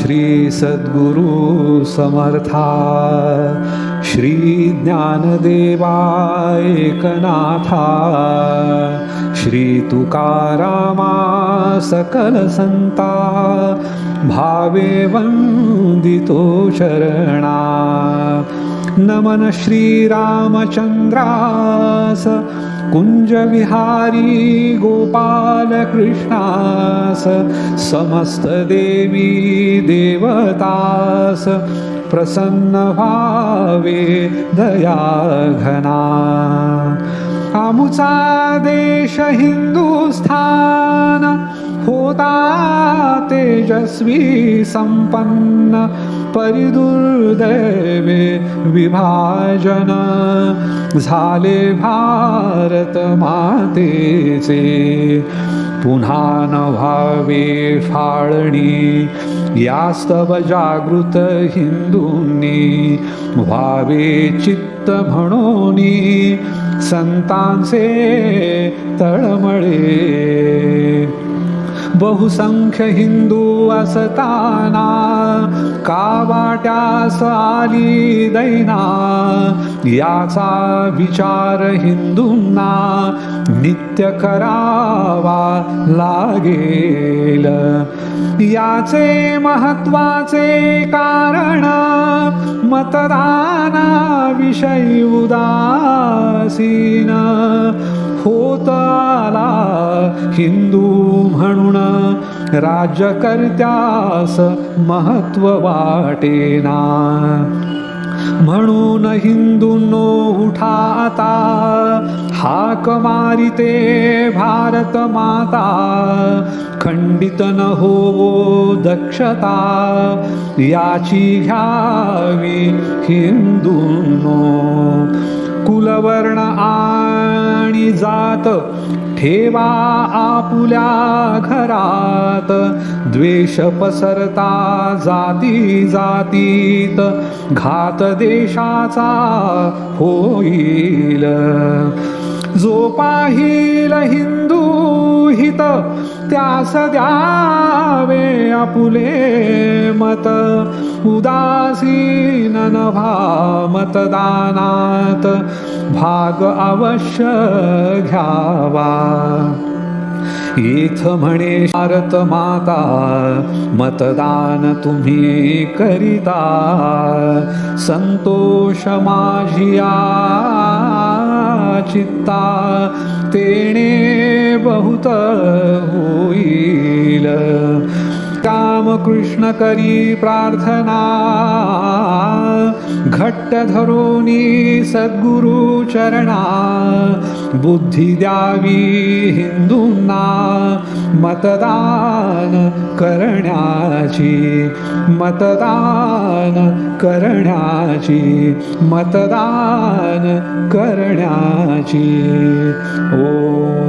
श्री सद्गुरु समर्था श्री ज्ञानदेवा एकनाथा श्री तुकारामा सकल संता भावे वंदितो शरणा नमन श्रीरामचन्द्रास कुञ्जविहारी गोपालकृष्णास समस्तदेवी देवतास प्रसन्न भावे दयाघना। आमुचा देश हिंदुस्थान होता तेजस्वी सम्पन्न परिदुर्दैवे विभाजन झाले भारत मातेचे. पुन्हा न व्हावे फाळणी यास्तव जागृत हिंदूंनी व्हावे चित्त म्हणून संतांचे तळमळे. बहुसंख्य हिंदू असताना का वाट्यास आली दैना? याचा विचार हिंदूंना नित्य करावा लागेल. याचे महत्त्वाचे कारण मतदानाविषयी उदासीन होता हिंदू म्हणून राज्यकर्त्यास महत्त्व वाटेना. म्हणून हिंदूंनो उठा आता. हाक मारिते भारत माता. खंडित न होवो दक्षता. याची घ्यावी हिंदूंनो. कुलवर्ण आणि जात ठेवा आपुल्या घरात. द्वेष पसरता जाती जातीत. घात देशाचा होईल. जो पाहिल हिंदू हित त्यास द्यावे आपुले मत. उदासीन नभा मतदानात. भाग अवश्य घ्यावा. इथ म्हणे भारत माता मतदान तुम्ही करिता. संतोष माझिया चित्ता तेणे बहुत होई. रामकृष्ण करी प्रार्थना। घट्ट धरोनी सद्गुरु चरणा बुद्धी द्यावी हिंदूंना। मतदान करण्याची। मतदान करण्याची। मतदान करण्याची। ओ